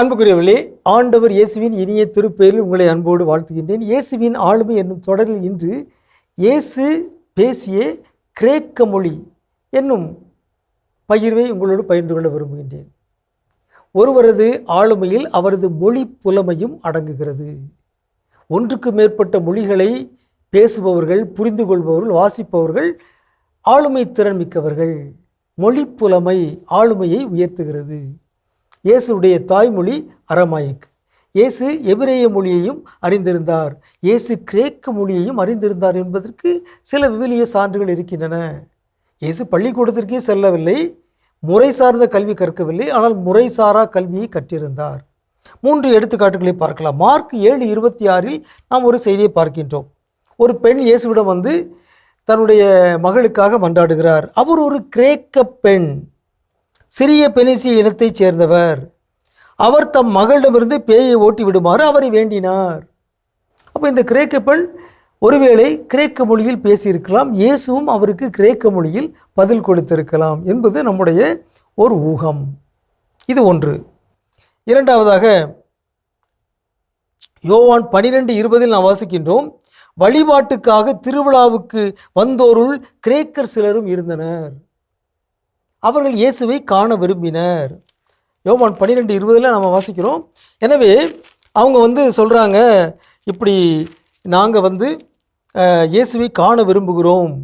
அன்புக்குரியவர்களே ஆண்டவர் இயேசுவின் இனிய திருப்பெயரில் உங்களை அன்போடு வாழ்த்துகின்றேன். இயேசுவின் ஆளுமை என்னும் தொடரில் இன்று இயேசு பேசிய கிரேக்க மொழி என்னும் பகிர்வை உங்களோடு பகிர்ந்து கொள்ள விரும்புகின்றேன். ஒருவரது ஆளுமையில் அவரது மொழி புலமையும் அடங்குகிறது. ஒன்றுக்கு மேற்பட்ட மொழிகளை பேசுபவர்கள் புரிந்து கொள்பவர்கள் வாசிப்பவர்கள் ஆளுமை திறன் மிக்கவர்கள் மொழி புலமை ஆளுமையை உயர்த்துகிறது. இயேசுடைய தாய்மொழி அரமாயிக் இயேசு எபிரேய மொழியையும் அறிந்திருந்தார். இயேசு கிரேக்க மொழியையும் அறிந்திருந்தார் என்பதற்கு சில விவிலிய சான்றுகள் இருக்கின்றன. இயேசு பள்ளிக்கூடத்திற்கே செல்லவில்லை. முறை சார்ந்த கல்வி கற்கவில்லை. ஆனால் முறைசாரா கல்வியை கற்றிருந்தார். மூன்று எடுத்துக்காட்டுகளை பார்க்கலாம். மார்க் ஏழு இருபத்தி ஆறில் நாம் ஒரு செய்தியை பார்க்கின்றோம். ஒரு பெண் இயேசுவிடம் வந்து தன்னுடைய மகளுக்காக மன்றாடுகிறார். அவர் ஒரு கிரேக்க பெண். சிறிய பெனிசிய இனத்தைச் சேர்ந்தவர். அவர் தம் மகளிடமிருந்து பேயை ஓட்டி விடுமாறு அவரை வேண்டினார். அப்போ இந்த கிரேக்க பெண் ஒருவேளை கிரேக்க மொழியில் பேசியிருக்கலாம். இயேசுவும் அவருக்கு கிரேக்க மொழியில் பதில் கொடுத்திருக்கலாம் என்பது நம்முடைய ஒரு ஊகம். இது ஒன்று. இரண்டாவதாக யோவான் பனிரெண்டு இருபதில் நாம் வாசிக்கின்றோம் வழிபாட்டுக்காக திருவிழாவுக்கு வந்தோருள் கிரேக்கர் சிலரும் இருந்தனர். அவர்கள் இயேசுவை காண விரும்பினர். யோவான் பன்னிரெண்டு இருபதில் நம்ம வாசிக்கிறோம். எனவே அவங்க வந்து சொல்கிறாங்க இப்படி நாங்கள் வந்து இயேசுவை காண விரும்புகிறோம்.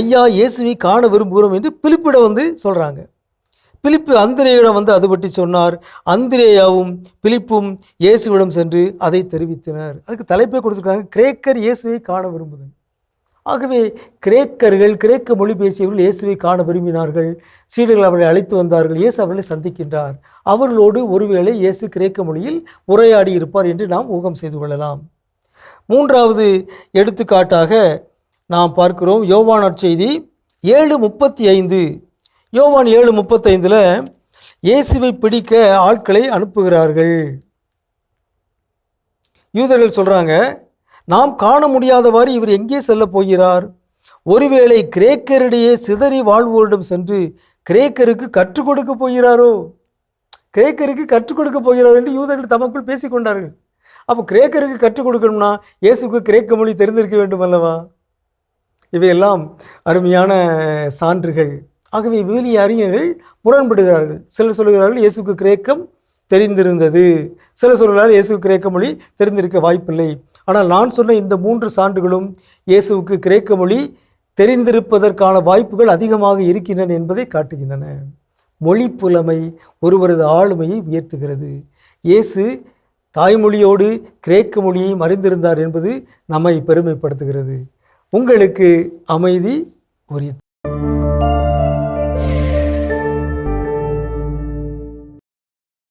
ஐயா இயேசுவை காண விரும்புகிறோம் என்று பிலிப்பிட வந்து சொல்கிறாங்க பிலிப்பு அந்திரேயிடம் வந்து அது பற்றி சொன்னார். அந்திரேயாவும் பிலிப்பும் இயேசுவிடம் சென்று அதை தெரிவித்தனர். அதுக்கு தலைப்பே கொடுத்துருக்காங்க கிரேக்கர் இயேசுவை காண விரும்புதல். ஆகவே கிரேக்கர்கள் கிரேக்க மொழி பேசியவர்கள் இயேசுவை காண விரும்பினார்கள். சீடர்கள் அவர்களை அழைத்து வந்தார்கள். இயேசு அவர்களை சந்திக்கின்றார். அவர்களோடு ஒருவேளை இயேசு கிரேக்க மொழியில் உரையாடி இருப்பார் என்று நாம் ஊகம் செய்து கொள்ளலாம். மூன்றாவது எடுத்துக்காட்டாக நாம் பார்க்கிறோம் யோவான் செய்தி ஏழு முப்பத்தி ஐந்து. யோவான் ஏழு முப்பத்தைந்தில் இயேசுவை பிடிக்க ஆட்களை அனுப்புகிறார்கள். யூதர்கள் சொல்கிறாங்க நாம் காண முடியாதவாறு இவர் எங்கே செல்ல போகிறார்? ஒருவேளை கிரேக்கரிடையே சிதறி வாழ்வோரிடம் சென்று கிரேக்கருக்கு கற்றுக் கொடுக்க போகிறாரோ? கிரேக்கருக்கு கற்றுக் கொடுக்க போகிறார் என்று யூதர்கள் தமக்குள் பேசிக்கொண்டார்கள் அப்போ கிரேக்கருக்கு கற்றுக் கொடுக்கணும்னா இயேசுக்கு கிரேக்க மொழி தெரிந்திருக்க வேண்டும் அல்லவா? இவையெல்லாம் அருமையான சான்றுகள். ஆகவே விவிலிய அறிஞர்கள் முரண்படுகிறார்கள். சிலர் சொல்கிறார்கள் இயேசுக்கு கிரேக்கம் தெரிந்திருந்தது. சிலர் சொல்கிறார்கள் இயேசுக்கு கிரேக்க மொழி தெரிந்திருக்க வாய்ப்பில்லை. ஆனால் நான் சொன்ன இந்த மூன்று சான்றுகளும் இயேசுவுக்கு கிரேக்க மொழி தெரிந்திருப்பதற்கான வாய்ப்புகள் அதிகமாக இருக்கின்றன என்பதை காட்டுகின்றன. மொழி புலமை ஒருவரது ஆளுமையை உயர்த்துகிறது. இயேசு தாய்மொழியோடு கிரேக்க மொழியையும் அறிந்திருந்தார் என்பது நம்மை பெருமைப்படுத்துகிறது. உங்களுக்கு அமைதி உரித்து